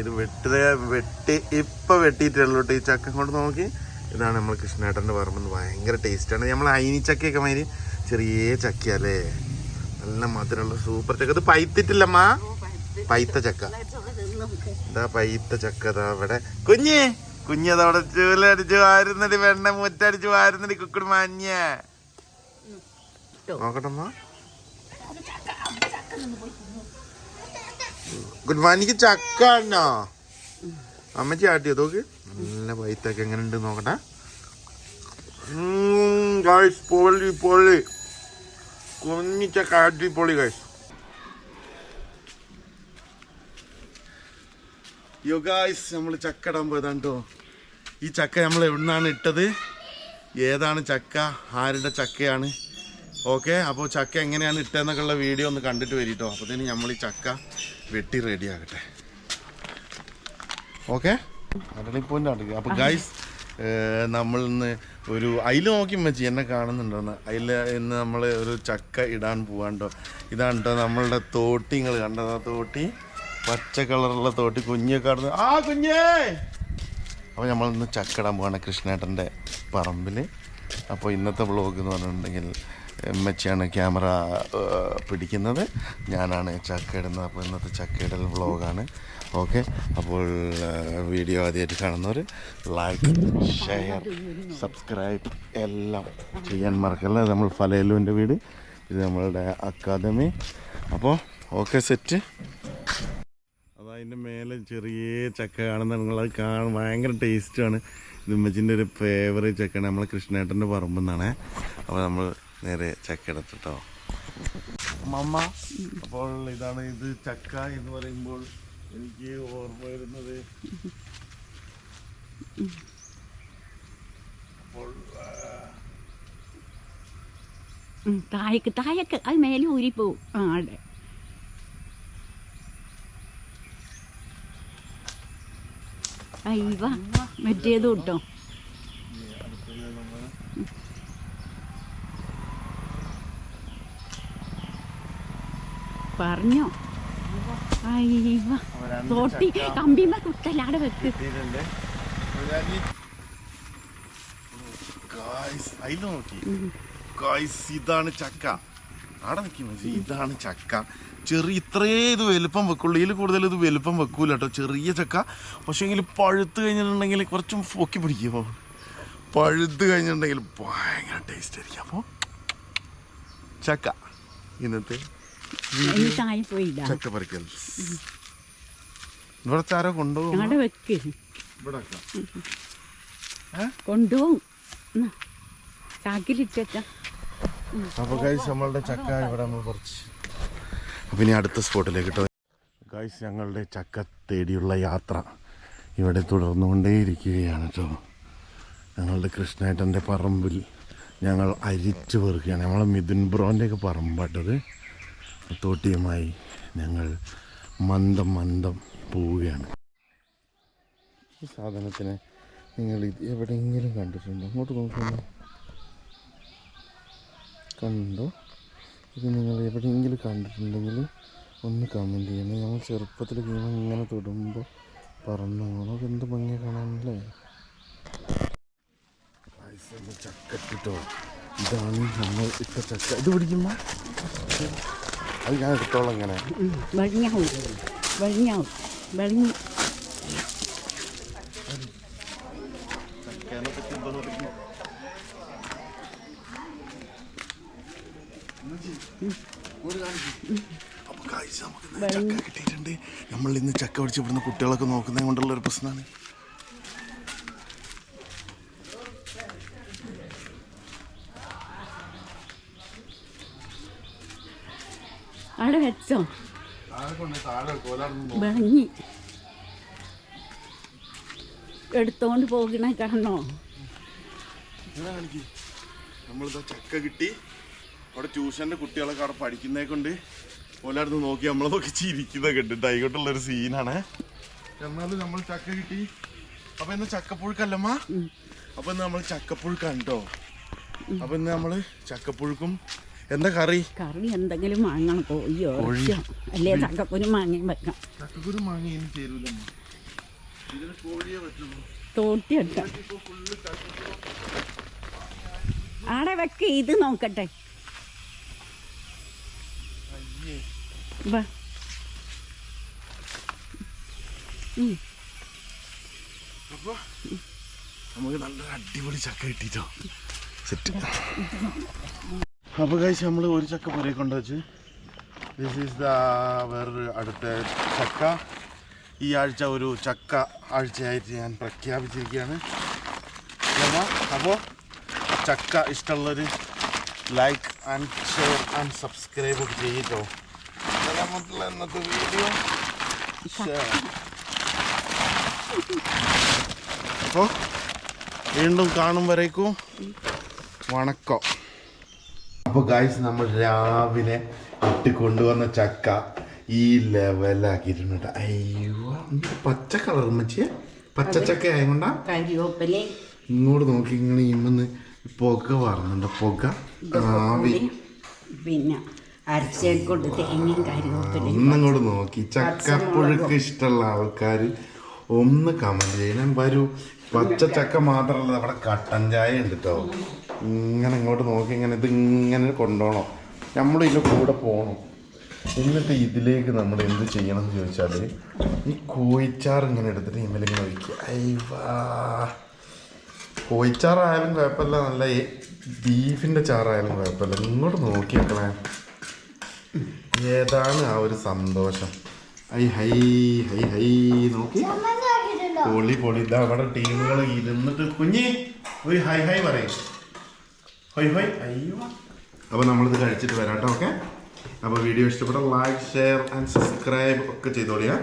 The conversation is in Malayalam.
ഇത് വെട്ടുക വെട്ടി ഇപ്പൊ വെട്ടിയിട്ടുള്ളൂ ഈ ചക്ക. കൊണ്ട് നോക്കി. ഇതാണ് നമ്മൾ കൃഷ്ണേട്ടന്റെ പറമ്പെന്ന് ഭയങ്കര ടേസ്റ്റാണ്. നമ്മൾ അയിനിച്ചക്കയൊക്കെ മാതിരി ചെറിയ ചക്കയല്ലേ? നല്ല മധുരമുള്ള സൂപ്പർ ചക്ക. ഇത് പൈത്തിട്ടില്ലമ്മ പൈത്ത ചക്ക. ഇതാ പൈത്ത ചക്ക ഇതാ അവിടെ. കുഞ്ഞ് അതവിടെ ചൂലടിച്ച് വാരുന്നടി വെണ്ണ മുറ്റടിച്ച് വാരുന്നടി കുക്കിട് മഞ്ഞ നോക്കട്ടമ്മ ഗുഡ് മോർണിംഗ് ചക്ക ഉണ്ടോ അമ്മച്ചി ആട്ടിയോ? നോക്ക് നല്ല വൈത്തൊക്കെ എങ്ങനെ ഉണ്ട് നോക്കട്ടെ. ഗായ്സ് പൊളി പൊളി. കുഞ്ഞിച്ചക്ക അടിപൊളി ഗായ്സ് യോ ഗായ്സ് നമ്മൾ ചക്ക ഇടാൻ പോയതാണ് കേട്ടോ ഈ ചക്ക നമ്മൾ എവിടുന്നാണ് ഇട്ടത്? ഏതാണ് ചക്ക? ആരുടെ ചക്കയാണ്? ഓക്കെ അപ്പോൾ ചക്ക എങ്ങനെയാണ് ഇട്ടതെന്നൊക്കെ ഉള്ള വീഡിയോ ഒന്ന് കണ്ടിട്ട് വരിട്ടോ. അപ്പോഴത്തേന് നമ്മൾ ഈ ചക്ക വെട്ടി റെഡി ആകട്ടെ. ഓക്കെ? അടളിപ്പോന്റെ അടുക്കുക അപ്പോൾ ഗൈസ് നമ്മൾ ഇന്ന് ഒരു അയിൽ നോക്കി മച്ചി എന്നെ കാണുന്നുണ്ടോന്ന്. അതിൽ ഇന്ന് നമ്മൾ ഒരു ചക്ക ഇടാൻ പോവാണ്ടോ. ഇതാണ് കേട്ടോ നമ്മളുടെ തോട്ടി നിങ്ങൾ കണ്ടത് ആ തോട്ടി? പച്ച കളറുള്ള തോട്ടി കുഞ്ഞൊക്കെ കടന്ന് ആ കുഞ്ഞേ! അപ്പോൾ നമ്മളിന്ന് ചക്ക ഇടാൻ പോവാണ് കൃഷ്ണേട്ടന്റെ പറമ്പിൽ അപ്പോൾ ഇന്നത്തെ വ്ളോഗ് എന്ന് പറഞ്ഞിട്ടുണ്ടെങ്കിൽ എമ്മച്ചിയാണ് ക്യാമറ പിടിക്കുന്നത്. ഞാനാണ് ചക്ക ഇടുന്നത് അപ്പോൾ ഇന്നത്തെ ചക്കയിടൽ വ്ളോഗാണ്. ഓക്കെ? അപ്പോൾ വീഡിയോ ആദ്യമായിട്ട് കാണുന്നവർ ലൈക്ക് ഷെയർ സബ്സ്ക്രൈബ് എല്ലാം ചെയ്യാൻ മറക്കല്ല? നമ്മൾ ഫലേലുവിന്റെ വീട്. ഇത് നമ്മളുടെ അക്കാദമി അപ്പോൾ ഓക്കെ സെറ്റ് അതിന്റെ മേലെ ചെറിയ ചക്ക കാണുന്ന നിങ്ങളത് കാണാൻ ഭയങ്കര ടേസ്റ്റാണ് ഇത് ഉമ്മച്ചിന്റെ ഒരു ഫേവറേറ്റ് ചക്കയാണ്. നമ്മൾ കൃഷ്ണേട്ടന്റെ പറമ്പിൽ നിന്നാണ് അപ്പോൾ നമ്മൾ നേരെ ചക്ക എടുത്തിട്ടോ. മമ്മ അപ്പോൾ ഇതാണ് ഇത് ചക്ക എന്ന് പറയുമ്പോൾ എനിക്ക് ഓർമ്മ വരുന്നത്. അപ്പോൾ തായക്ക് താഴേക്ക് താഴേക്ക് അത് മേലെ ഊരിപ്പോവും ആ അതെ. അയ്യ മറ്റേത് കിട്ടോ പറഞ്ഞോ. അയ്യവ തോട്ടി കമ്പിമ കുത്തല്ലാടെ വെക്ക്. ഇതാണ് ചക്ക. അവിടെ നിൽക്കുന്നത് ഇതാണ് ചക്ക. ചെറിയ ഇത്രേ ഇത് വലുപ്പം വെക്കുള്ളൂ. ഇതിൽ കൂടുതൽ ഇത് വലുപ്പം വെക്കൂല കേട്ടോ ചെറിയ ചക്ക. പക്ഷേ എങ്കിൽ പഴുത്ത് കഴിഞ്ഞിട്ടുണ്ടെങ്കിൽ കുറച്ചും പൊക്കി പിടിക്കുമോ പഴുത്ത് കഴിഞ്ഞിട്ടുണ്ടെങ്കിൽ ഭയങ്കര ടേസ്റ്റ് ആയിരിക്കും. അപ്പോൾ ചക്ക. ഇന്നത്തെ ഇനി താഴെ പോയില്ല. ചക്ക പറിക്കൽ. ഇവിടെ ചാരോ കൊണ്ടുപോകും. ഞങ്ങളുടെ വെക്ക്. ഇവിടെ കൊണ്ടുപോകും. ചാക്കിലിട്ടേക്ക. അപ്പോൾ ഗൈസ് നമ്മളുടെ ചക്ക ഇവിടെ നമ്മൾ പറിച്ച്. അപ്പം ഇനി അടുത്ത സ്പോട്ടിലേക്ക് കേട്ടോ ഗൈസ് ഞങ്ങളുടെ ചക്ക തേടിയുള്ള യാത്ര ഇവിടെ തുടർന്നുകൊണ്ടേയിരിക്കുകയാണ് കേട്ടോ ഞങ്ങളുടെ കൃഷ്ണേട്ടന്റെ പറമ്പിൽ ഞങ്ങൾ അരിച്ചു പെറുക്കുകയാണ്. നമ്മളെ മിഥുൻ ബ്രോന്റെയൊക്കെ പറമ്പാട്ടത്. തോട്ടിയുമായി ഞങ്ങൾ മന്ദം മന്ദം പോവുകയാണ്. ഈ സാധനത്തിന് നിങ്ങൾ ഇത് എവിടെയെങ്കിലും കണ്ടിട്ടുണ്ടോ? അങ്ങോട്ട് നോക്കുന്നു കണ്ടോ? ഇത് നിങ്ങൾ എവിടെയെങ്കിലും കണ്ടിട്ടുണ്ടെങ്കിൽ ഒന്ന് കമന്റ് ചെയ്യണം. ഞങ്ങൾ ചെറുപ്പത്തിൽ ഗീമ ഇങ്ങനെ തൊടുമ്പോൾ പറന്നോളോ എന്ത് ഭംഗി കാണാനല്ലേ ചക്ക ഇതാണ് നമ്മൾ ഇട്ട ചക്ക. ഇത് പിടിക്കുമ്പോ അത് ഞാൻ എടുത്തോളം ഇങ്ങനെ. വെളിഞ്ഞാവും വെളിഞ്ഞാവും വെളിഞ്ഞ് ചക്കേനെ പറ്റി എന്താ പറയുക അപ്പൊ കാഴ്ച നമുക്ക് ചക്ക കിട്ടിയിട്ടുണ്ട്. നമ്മൾ ഇന്ന് ചക്ക പിടിച്ച് ഇവിടുന്ന് കുട്ടികളൊക്കെ നോക്കുന്നത് കൊണ്ടുള്ള ഒരു പ്രശ്നമാണ്. അവിടെ വെച്ചോ. ഭംഗി എടുത്തോണ്ട് പോകണ കാണോ? നമ്മളിതാ ചക്ക കിട്ടി. അവിടെ ട്യൂഷന്റെ കുട്ടികളൊക്കെ അവിടെ പഠിക്കുന്നേ കൊണ്ട് ഓലാടുന്ന് നോക്കി നമ്മളെ നോക്കി ചിരിക്കുന്നൊക്കെ ഉണ്ട് ആയിക്കോട്ടുള്ള ഒരു സീനാണ്. എന്നാലും നമ്മൾ ചക്ക കിട്ടി. അപ്പൊ ഇന്ന് ചക്കപ്പുഴുക്കല്ലമ്മ. അപ്പൊ ഇന്ന് നമ്മൾ ചക്കപ്പുഴുക്കാണ് കേട്ടോ അപ്പൊ ഇന്ന് നമ്മൾ ചക്കപ്പുഴുക്കും എന്താ കറി? കറി എന്തെങ്കിലും വാങ്ങണം. കോഴിയോ ഇറച്ചിയോ അല്ലേ? ചക്കക്കുരു മാങ്ങയും വെക്കാം. ചക്കക്കുരു മാങ്ങ ഇനി പറ്റുള്ളൂ. തോട്ടി വെക്കാം. ആടെ വെക്ക ഇത് നോക്കട്ടെ. നമുക്ക് നല്ലൊരു അടിപൊളി ചക്ക കിട്ടിട്ടോ. സെറ്റ്. അപ്പൊ കഴിച്ച് നമ്മൾ ഒരു ചക്ക പുരയെ കൊണ്ടുവച്ച്. ദിസ് ഈസ് ദ വേറൊരു അടുത്ത ചക്ക. ഈ ആഴ്ച ഒരു ചക്ക ആഴ്ചയായിട്ട് ഞാൻ പ്രഖ്യാപിച്ചിരിക്കുകയാണ്. അപ്പോൾ ചക്ക ഇഷ്ടമുള്ളൊരു like and share and subscribe ഒക്കെ ചെയ്യട്ടോ മറ്റുള്ള ഇന്നത്തെ വീഡിയോ അപ്പോൾ വീണ്ടും കാണും വരേക്കും. വണക്കം. അപ്പോൾ ഗായ്സ് നമ്മൾ രാവിലെ ഇട്ട് കൊണ്ടുവന്ന ചക്ക ഈ ലെവലാക്കിയിട്ടുണ്ട് അയ്യോ പച്ച കളർ മച്ചിയെ പച്ച ചക്ക ആയതുകൊണ്ടാ? ഇങ്ങോട്ട് നോക്കി ഇങ്ങനെ ഇമ്മന്ന് പുക പറഞ്ഞുണ്ട് പുക. ആവി പിന്നെ ഒന്നിങ്ങോട്ട് നോക്കി. ചക്കപ്പുഴുക്ക് ഇഷ്ടമുള്ള ആൾക്കാർ ഒന്ന് കമന്റ് ചെയ്യണം. വരൂ. പച്ച ചക്ക മാത്രമല്ല നമ്മുടെ കട്ടൻ ചായ ഉണ്ട് കേട്ടോ ഇങ്ങനെ ഇങ്ങോട്ട് നോക്കി ഇങ്ങനെ ഇത് ഇങ്ങനെ കൊണ്ടുപോകണം നമ്മൾ ഇതിന്റെ കൂടെ പോകണം എന്നിട്ട് ഇതിലേക്ക് നമ്മൾ എന്ത് ചെയ്യണം എന്ന് ചോദിച്ചാൽ ഈ കോയിച്ചാർ ഇങ്ങനെ എടുത്തിട്ട് ഇമ്മലിങ്ങനെ ഒഴിക്കുക. അയ്യവാ കോഴിച്ചാറായാലും കുഴപ്പമില്ല. നല്ല ബീഫിന്റെ ചാറായാലും കുഴപ്പമില്ല. ഇങ്ങോട്ട് നോക്കിയേക്കളേ ഏതാണ് ആ ഒരു സന്തോഷം? ഹൈ ഹൈ ഹൈ ഹൈ നോക്കി. പൊളി പൊളി. ഇതാ അവിടെ ടീമുകൾ ഇരുന്നിട്ട് കുഞ്ഞി ഒരു ഹൈ ഹൈ പറയും. ഹൈ ഹൈ അയ്യോ. അപ്പോൾ നമ്മളിത് കഴിച്ചിട്ട് വരാം കേട്ടോ ഓക്കെ? അപ്പോൾ വീഡിയോ ഇഷ്ടപ്പെട്ട ലൈക്ക് ഷെയർ ആൻഡ് സബ്സ്ക്രൈബ് ഒക്കെ ചെയ്തോളിയാ